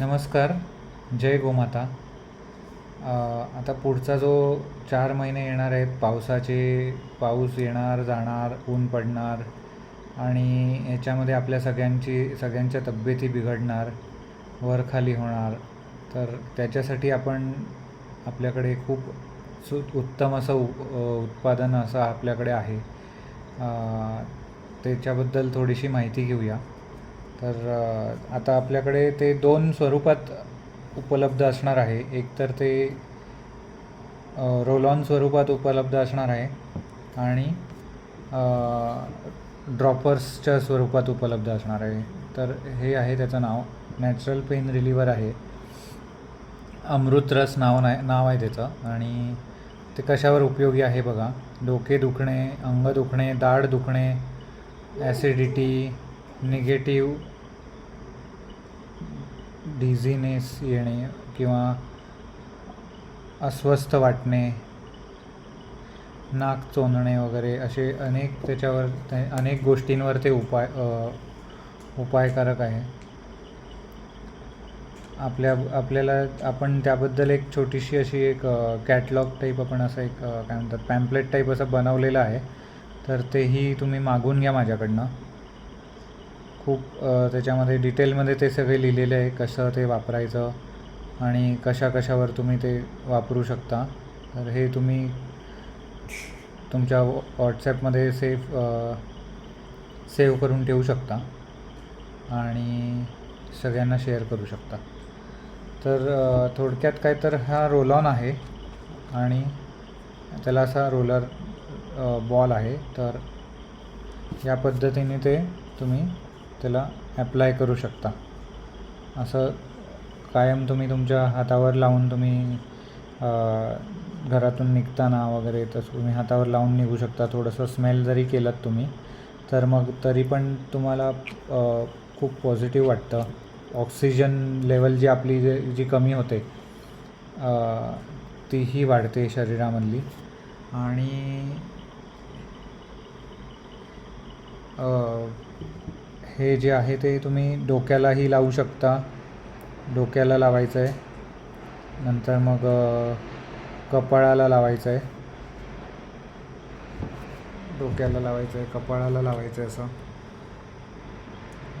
नमस्कार जय गोमाता. आता पुढचा जो चार महिने येणार आहेत पावसाचे पाऊस येणार जाणार ऊन पडणार आणि याच्यामध्ये आपल्या सगळ्यांची सगळ्यांच्या तब्येती बिघडणार वरखाली होणार तर त्याच्यासाठी आपण आपल्याकडे खूप सु उत्तम असं उ उत्पादन असं आपल्याकडे आहे. त्याच्याबद्दल थोडीशी माहिती घेऊया. तर आता आपल्याकडे ते दोन स्वरूपात उपलब्ध असणार आहे. एक तर ते रोल ऑन स्वरूपात उपलब्ध असणार आहे आणि ड्रॉपर्सच्या स्वरूपात उपलब्ध असणार आहे. तर हे आहे त्याचं नाव. नॅचरल पेन रिलिव्हर आहे. अमृतरस नाव नाही नाव आहे त्याचं. आणि ते कशावर उपयोगी आहे बघा. डोके दुखणे अंग दुखणे दाढ दुखणे ॲसिडिटी निगेटिव्ह डिझिनेस येणे किंवा अस्वस्थ वाटणे नाक चोंदणे वगैरे असे अनेक त्याच्यावर ते अनेक गोष्टींवर ते उपाय उपायकारक आहे. आपल्या आपल्याला आपण त्याबद्दल एक छोटीशी अशी एक कॅटलॉग टाईप आपण असं एक काय म्हणतात पॅम्पलेट टाईप असं बनवलेलं आहे. तर तेही तुम्ही मागून घ्या माझ्याकडनं. खूप त्याच्यामध्ये डिटेलमध्ये ते सगळे लिहिलेले आहे कसं ते वापरायचं आणि कशा कशावर तुम्ही ते वापरू शकता. तर हे तुम्ही तुमच्या व्हॉट्सॲपमध्ये सेफ सेव्ह करून ठेवू शकता आणि सगळ्यांना शेअर करू शकता. तर थोडक्यात काय तर हा रोल ऑन आहे आणि त्याला असा रोलर बॉल आहे. तर या पद्धतीने ते तुम्ही त्याला ॲप्लाय करू शकता. असं कायम तुम्ही तुमच्या हातावर लावून तुम्ही घरातून निघताना वगैरे तसं तुम्ही हातावर लावून निघू शकता. थोडंसं स्मेल जरी केलं तुम्ही तर मग तरी पण तुम्हाला खूप पॉझिटिव्ह वाटतं. ऑक्सिजन लेवल जी आपली जे जी कमी होते तीही वाढते शरीरामधली. आणि हे जे आहे ते तुम्ही डोक्यालाही लावू शकता. डोक्याला लावायचं आहे नंतर मग कपाळाला लावायचं आहे डोक्याला लावायचं आहे कपाळाला लावायचं आहे असं.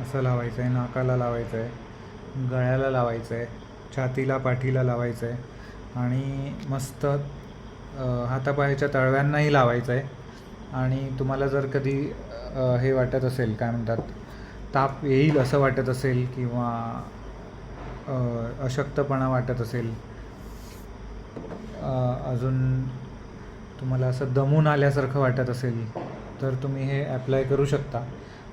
असं लावायचं आहे नाकाला लावायचं आहे गळ्याला लावायचं आहे छातीला पाठीला लावायचं आहे आणि मस्त हातापायाच्या तळव्यांनाही लावायचं आहे आणि तुम्हाला जर कधी हे वाटत असेल काय म्हणतात ताप येईल असं वाटत असेल किंवा अशक्तपणा वाटत असेल. अजून तुम्हाला असं दमून आल्यासारखं वाटत असेल तर तुम्ही हे ॲप्लाय करू शकता.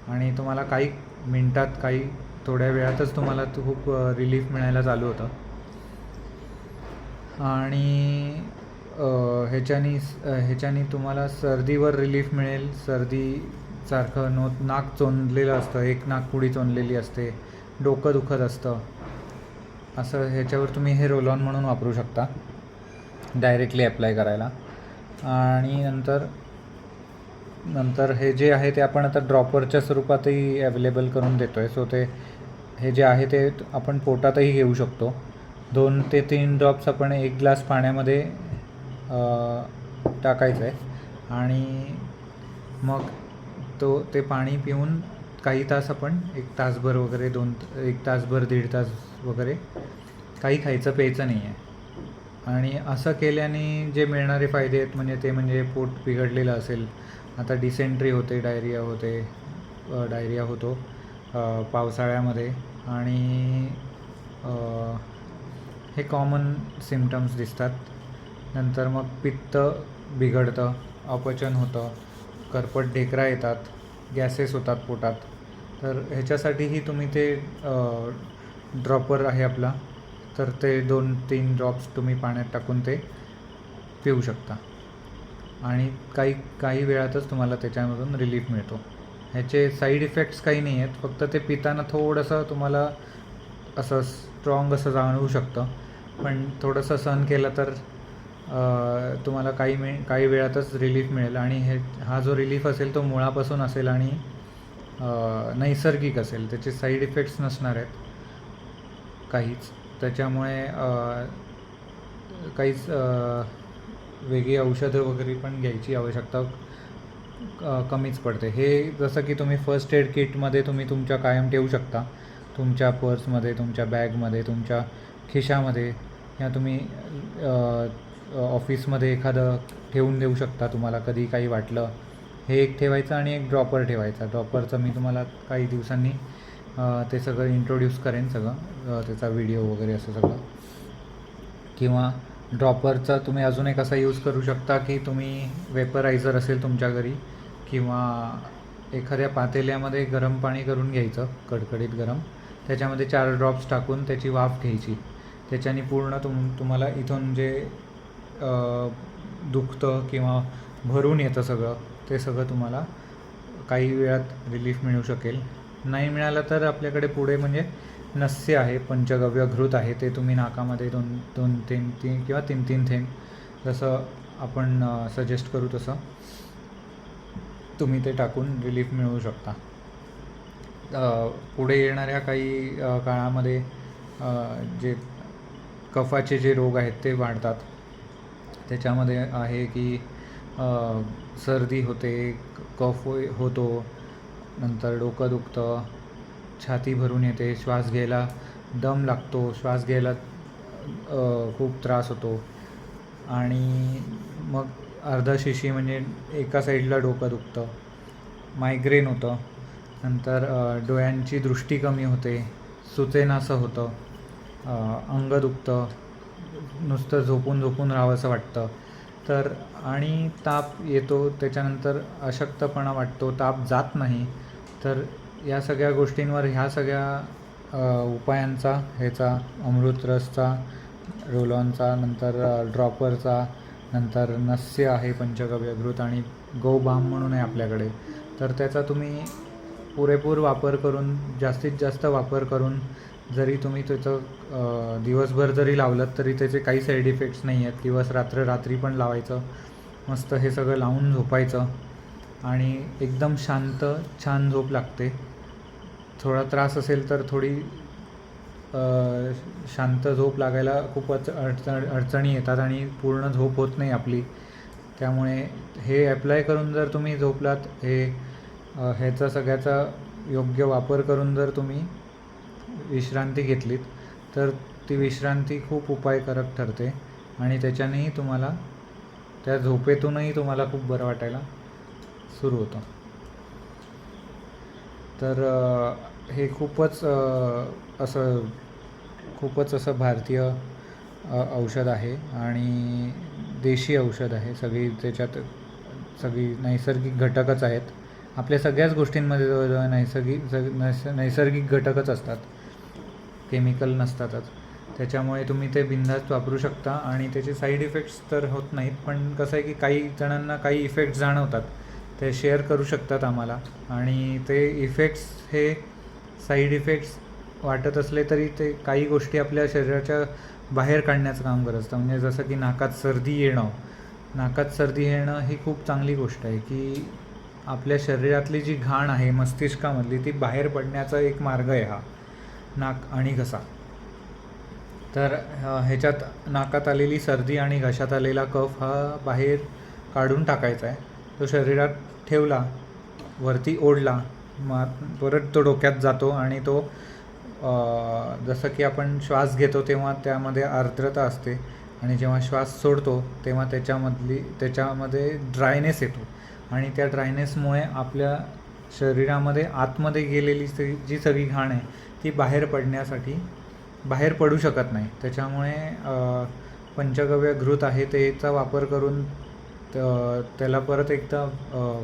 आणि तुम्हाला काही मिनटात काही थोड्या वेळातच तुम्हाला खूप रिलीफ मिळायला चालू होतं. आणि ह्याच्यानी ह्याच्यानी तुम्हाला सर्दीवर रिलीफ मिळेल. सर्दी सारखं नो नाक चोंदलेलं असतं एक नाक पुढी चोंदलेली असते डोकं दुखत असतं. असं ह्याच्यावर तुम्ही हे रोल ऑन म्हणून वापरू शकता डायरेक्टली अप्लाय करायला. आणि नंतर नंतर हे जे आहे ते आपण आता ड्रॉपरच्या स्वरूपातही अवेलेबल करून देतो आहे सो ते हे जे आहे ते आपण पोटातही घेऊ शकतो. दोन ते तीन ड्रॉप्स आपण एक ग्लास पाण्यामध्ये टाकायचं आहे आणि मग तो ते पाणी पिऊन काही तास आपण एक तासभर वगैरे दोन एक तासभर दीड तास वगैरे काही खायचं प्यायचं नाही आहे आणि असं केल्याने जे मिळणारे फायदे आहेत म्हणजे ते म्हणजे पोट बिघडलेलं असेल. आता डिसेंट्री होते डायरिया होते डायरिया होतो पावसाळ्यामध्ये. आणि हे कॉमन सिमटम्स दिसतात. नंतर मग पित्त बिघडतं अपचन होतं. करपट ढेकरा येतात गॅसेस होतात पोटात. तर ह्याच्यासाठीही तुम्ही ते ड्रॉपर आहे आपला. तर ते दोन तीन ड्रॉप्स तुम्ही पाण्यात टाकून ते पिऊ शकता. आणि काही काही वेळातच तुम्हाला त्याच्यामधून रिलीफ मिळतो. ह्याचे साईड इफेक्ट्स काही नाही आहेत फक्त ते पिताना थोडंसं तुम्हाला असं स्ट्रॉंग असं जाणवू शकतं. पण थोडंसं सहन केलं तर तुम्हाला काही मे काही वेळातच रिलीफ मिळेल आणि हे हा जो रिलीफ असेल तो मुळापासून असेल आणि नैसर्गिक असेल. त्याचे साईड इफेक्ट्स नसणार आहेत. काहीच. त्याच्यामुळे काहीच वेगळी औषधं वगैरे पण घ्यायची आवश्यकता कमीच पडते. हे जसं की तुम्ही फर्स्ट एड किटमध्ये तुम्ही तुमच्या कायम ठेवू शकता. तुमच्या पर्समध्ये तुमच्या बॅगमध्ये तुमच्या खिशामध्ये. या तुम्ही ऑफिसमध्ये एखादं ठेवून देऊ शकता तुम्हाला कधी काही वाटलं. हे एक ठेवायचं आणि एक ड्रॉपर ठेवायचा. ड्रॉपरचं मी तुम्हाला काही दिवसांनी ते सगळं इंट्रोड्यूस करेन सगळं. त्याचा व्हिडिओ वगैरे असं सगळं. किंवा ड्रॉपरचा तुम्ही अजून एक असा यूज करू शकता की तुम्ही वेपरायझर असेल तुमच्या घरी किंवा एखाद्या पातेल्यामध्ये गरम पाणी करून घ्यायचं कडकडीत गरम. त्याच्यामध्ये चार ड्रॉप्स टाकून त्याची वाफ घ्यायची. त्याच्याने पूर्ण तुम तुम्हाला इथून जे दुखतं किंवा भरून येतं सगळं ते सगळं तुम्हाला काही वेळात रिलीफ मिळू शकेल. नाही मिळालं तर आपल्याकडे पुढे म्हणजे नस्य आहे पंचगव्य घृत आहे ते तुम्ही नाकामध्ये दोन दोन तीन तीन किंवा तीन तीन थेंब जसं आपण सजेस्ट करू तसं तुम्ही ते टाकून रिलीफ मिळवू शकता. पुढे येणाऱ्या काही काळामध्ये जे कफाचे जे रोग आहेत ते वाढतात. त्याच्यामध्ये आहे की सर्दी होते कफ हो, होतो नंतर डोकं दुखतं छाती भरून येते श्वास घ्यायला दम लागतो श्वास घ्यायला खूप त्रास होतो. आणि मग अर्धशिशी म्हणजे एका साईडला डोकं दुखतं मायग्रेन होतं नंतर डोळ्यांची दृष्टी कमी होते सुचेनासं होतं अंग दुखतं नुसतं झोपून झोपून राहावंसं वाटतं. तर आणि ताप येतो त्याच्यानंतर अशक्तपणा वाटतो ताप जात नाही. तर या सगळ्या गोष्टींवर ह्या सगळ्या उपायांचा ह्याचा अमृतरसचा रोलॉनचा नंतर ड्रॉपरचा नंतर नस्य आहे पंचगव्यघृत आणि गोबाम म्हणून आहे आपल्याकडे. तर त्याचा तुम्ही पुरेपूर वापर करून जास्तीत जास्त वापर करून जरी तुम्ही त्याचं दिवसभर जरी लावलं तरी त्याचे काही साईड इफेक्ट्स नाही आहेत. दिवस रात्र रात्री पण लावायचं. मस्त हे सगळं लावून झोपायचं. आणि एकदम शांत छान झोप लागते. थोडा त्रास असेल तर थोडी शांत झोप लागायला खूपच अडचण अडचणी येतात आणि पूर्ण झोप होत नाही आपली. त्यामुळे हे ॲप्लाय करून जर तुम्ही झोपलात हे ह्याचा सगळ्याचा योग्य वापर करून जर तुम्ही विश्रांती घेतलीत तर ती विश्रांती खूप उपायकारक ठरते आणि त्याच्यानेही तुम्हाला त्या झोपेतूनही तुम्हाला खूप बरं वाटायला सुरू होतं. तर हे खूपच असं खूपच असं भारतीय औषध आहे आणि देशी औषध आहे. सगळी त्याच्यात सगळी नैसर्गिक घटकच आहेत. आपल्या सगळ्याच गोष्टींमध्ये जवळजवळ नैसर्गिक नैस नैसर्गिक घटकच असतात. केमिकल नसतातच. त्याच्यामुळे तुम्ही ते बिनधास्त वापरू शकता आणि त्याचे साईड इफेक्ट्स तर होत नाहीत पण कसं आहे की काही जणांना काही इफेक्ट्स जाणवतात. ते शेअर करू शकतात आम्हाला. आणि ते इफेक्ट्स हे साईड इफेक्ट्स वाटत असले तरी ते काही गोष्टी आपल्या शरीराच्या बाहेर काढण्याचं काम करत असतं. म्हणजे जसं की नाकात सर्दी येणं. नाकात सर्दी येणं ही खूप चांगली गोष्ट आहे की आपल्या शरीरातली जी घाण आहे मस्तिष्कामधली ती बाहेर पडण्याचा एक मार्ग आहे हा. नाक आणि घसा. तर ह्याच्यात नाकात आलेली सर्दी आणि घशात आलेला कफ हा बाहेर काढून टाकायचा आहे. तो शरीरात ठेवला वरती ओढला मग परत तो डोक्यात जातो आणि तो जसं की आपण श्वास घेतो तेव्हा त्यामध्ये आर्द्रता असते आणि जेव्हा श्वास सोडतो तेव्हा त्याच्यामधली त्याच्यामध्ये ड्रायनेस येतो. आणि त्या ड्रायनेसमुळे आपल्या शरीरामध्ये आतमध्ये गेलेली जी सगळी घाण आहे ती बाहेर पडण्यासाठी बाहेर पडू शकत नाही. त्याच्यामुळे पंचगव्य घृत आहे त्याचा वापर करून त्याला परत एकदा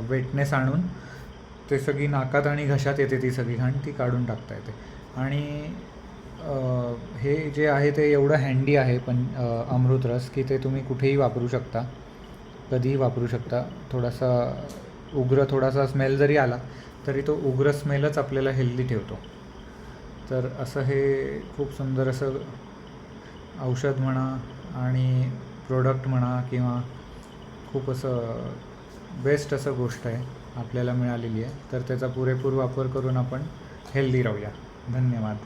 वेटनेस आणून ते सगळी नाकात आणि घशात येते ती सगळी घाण ती काढून टाकता येते. आणि हे जे आहे ते एवढं हँडी आहे पण अमृतरस की ते तुम्ही कुठेही वापरू शकता. कधीही वापरू शकता. थोडासा उग्र थोडासा स्मेल जरी आला तरी तो उग्र स्मेलच आपल्याला हेल्दी ठेवतो. तर असं हे खूप सुंदर असं औषध म्हणा आणि प्रोडक्ट म्हणा किंवा खूप असं बेस्ट असं गोष्ट आहे आपल्याला मिळालेली आहे. तर त्याचा पुरेपूर वापर करून आपण हेल्दी राहूया. धन्यवाद.